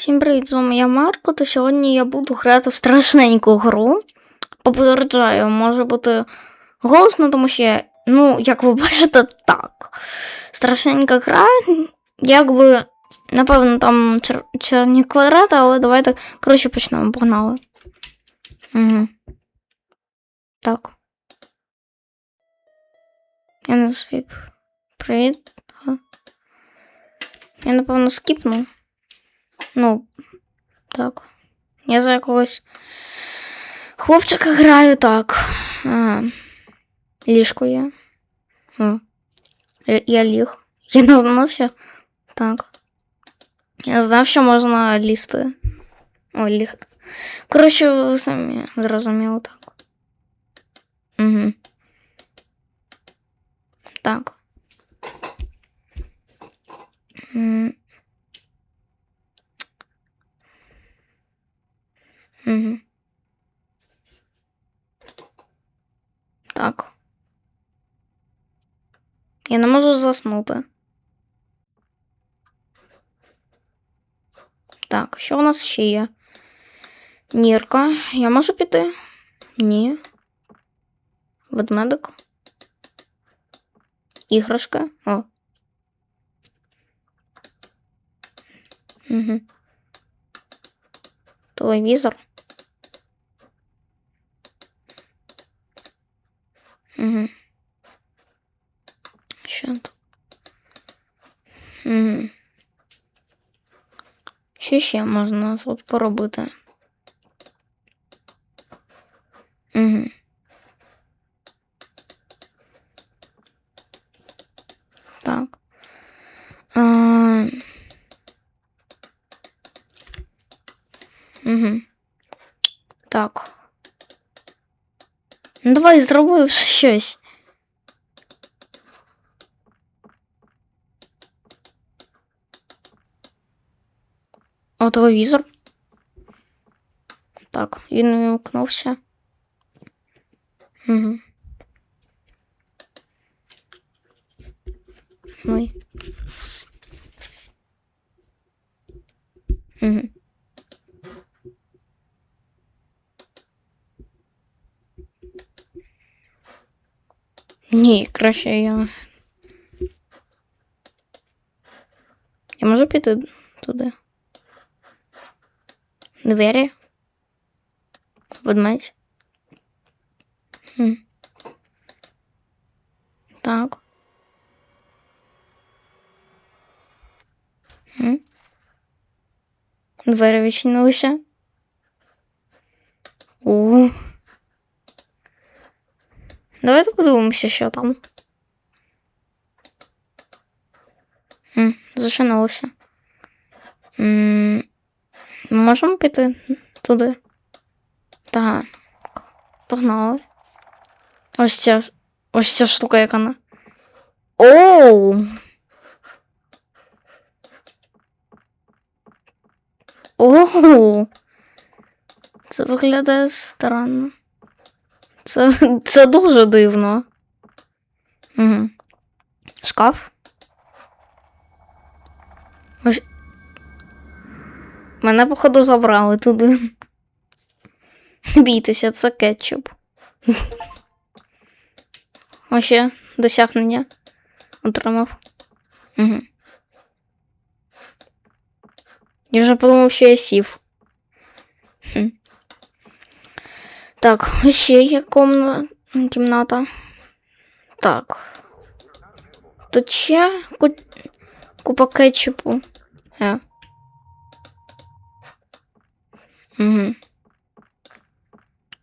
Всім привіт, з вами я Марко, та сьогодні я буду грати в страшненьку гру. Попереджаю, може бути голосно, тому що ну, як ви бачите, так. Страшненька гра, якби, напевно, там чер- чорні квадрати, але давайте, коротше, почнемо, погнали. Угу. Так. Я не успів. Привіт. Я, напевно, скіпну. Ну, так. Я за якогось хлопчика граю так. А, ліжко є. О. Я, я ліг. Я не знав, що. Так. Я не знав, що можна лізти. О, ліг. Коротше, ви самі зрозуміли так. Угу. Так. М. Угу. Так. Я не можу заснути. Так, що у нас ще є? Нірка. Я можу піти? Ні. Ведмедик. Іграшка. О. Угу. Телевізор. Що ще можна тут поробити? Угу. Так. А... Угу. Так. Ну, давай зроби вже щось. О, телевізор. Так, він вимкнувся. Угу. Ой. Угу. Ні, краще я. Я можу піти туди. Двері. Ведмедь. Хм. Так. Хм. Двері відчинилися. О. Давайте подивимося, що там. М, Зачинилося. М, Ми можемо піти туди? Так. Погнали. Ось ця. Ось ця штука, яка на. Оу! Оу! Це виглядає странно. Це, це дуже дивно. Угу. Шкаф. Ось. Мене, походу, забрали туди. Бійтеся, це кетчуп. Ось ще досягнення отримав. Угу. Я вже подумав, що я сів. Хм. Так, ще є комна... кімната. Так. Тут ще ку... купа кетчупу. Е. Угу.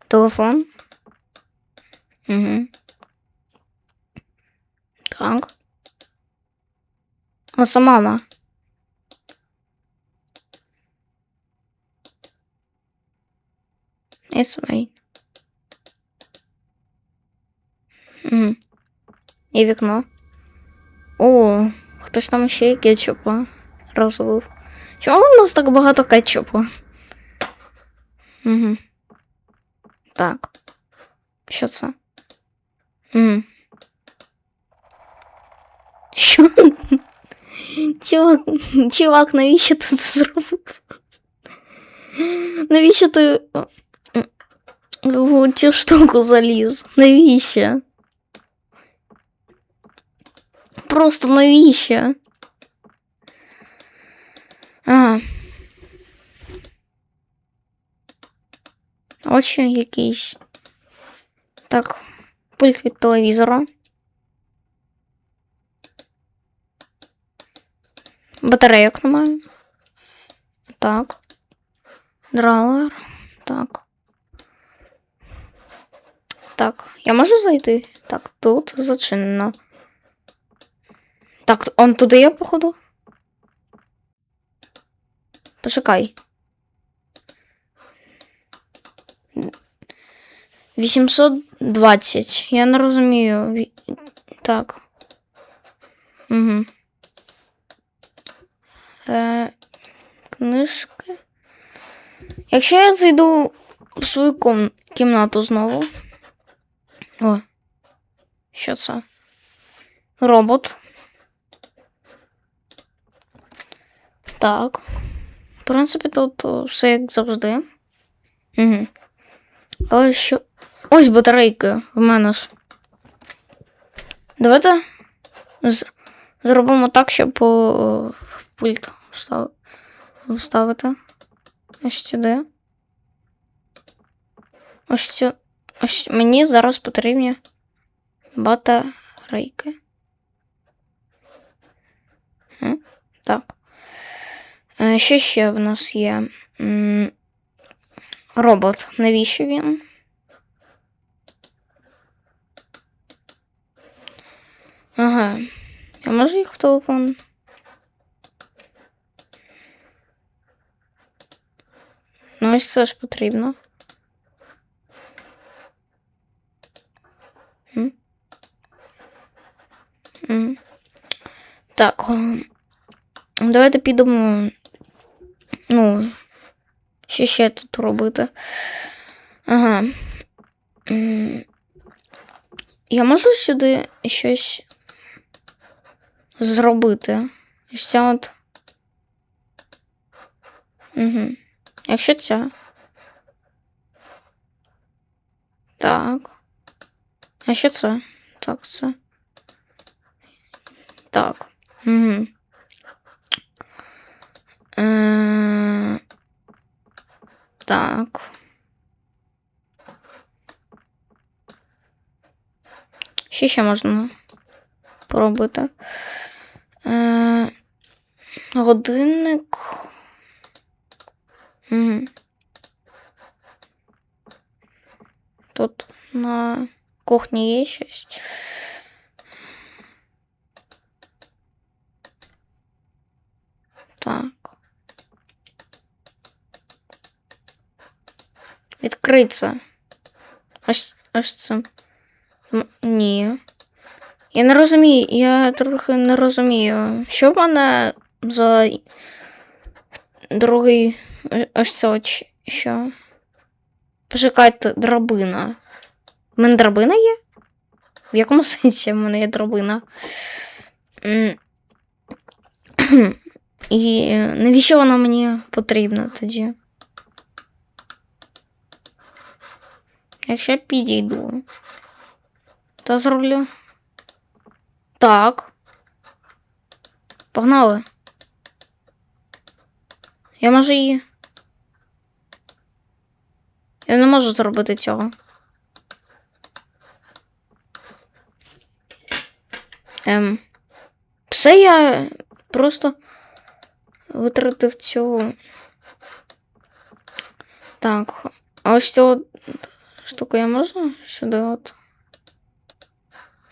Телефон. Угу. Так. Оце мама. Right. Угу. І вікно. О, хтось там ще й кетчупа розлив. Чому у нас так багато кетчупу? Угу. Так. Що це? Угу. Що? Чувак, чувак, навіщо ти це зробив? Навіщо ти в цю штуку заліз? Навіщо? Просто навіщо? Ага. Очі якісь. Так, пульт від телевізора. Батарейок немає. Так. Дралер. Так. Так, я можу зайти? Так, тут зачинено. Так, он туди я, походу. Почекай. 820. Я не розумію. Так. Угу. Е, книжки. Якщо я зайду в свою ком- кімнату знову. О. Що це? Робот. Так. В принципі, тут все як завжди. Угу. Але що. Ось батарейки в мене ж. Давайте з... зробимо так, щоб о, в пульт встав... вставити. Ось сюди. Ось цю. Ось мені зараз потрібні батарейки. Так. Е, Що ще в нас є? М, Робот. Навіщо він? Ага. А може їх в телефон? Ну, ось це ж потрібно. М? М. Так. о, Давайте підемо. Ну, що ще тут робити? Ага. Я можу сюди щось зробити? Ось ця от. Угу. Якщо ця. Так. А що це? Так, це. Так. Угу. Е, так. Що ще можна поробити? Е, годинник. Угу. Тут на кухні є щось. Так. Відкриться. Ось, ось це. Ні. Я не розумію, я трохи не розумію. Що в мене за другий е, ось це от що? Почекайте, драбина. У мене драбина є? В якому сенсі в мене є драбина? І е, навіщо вона мені потрібна тоді? Якщо підійду, то зроблю. Так. Погнали. Я можу її. Я не можу зробити цього. Ем. Все я просто витратив цю. Так. Ось от штуку я можу сюди от.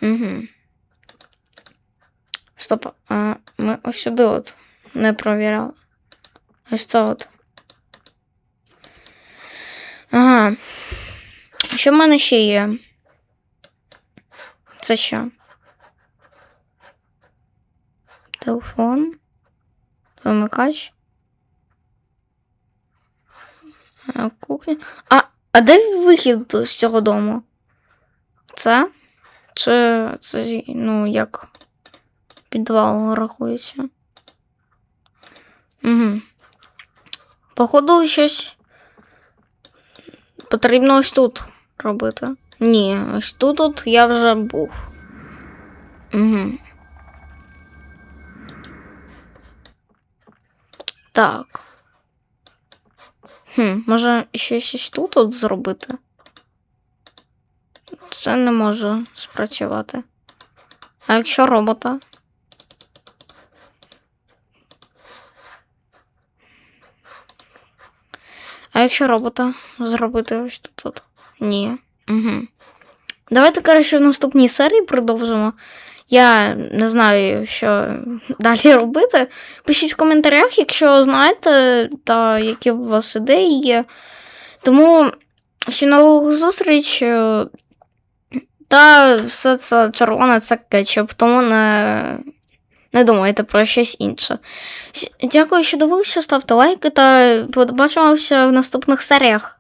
Угу. Стоп. А ми ось сюди от не провіряли. Ось це от. Ага. Що в мене ще є? Це що? Телефон. Вимикач. Кухня. А, а де вихід з цього дому? Це? Чи це, ну, як підвал рахується? Угу. Походу, щось Потрібно ось тут робити. Ні, ось тут от я вже був. Угу. Так. Хм, може щось ось тут от зробити? Це не може спрацювати. А якщо робота? А якщо робота зробити ось тут? от? Ні. Угу. Давайте, коротше, в наступній серії продовжимо. Я не знаю, що далі робити. Пишіть в коментарях, якщо знаєте, та які у вас ідеї є. Тому всі нових зустріч. Та все це червоне це кетчуп, тому не, не думайте про щось інше. Дякую, що дивилися, ставте лайки та побачимося в наступних серіях.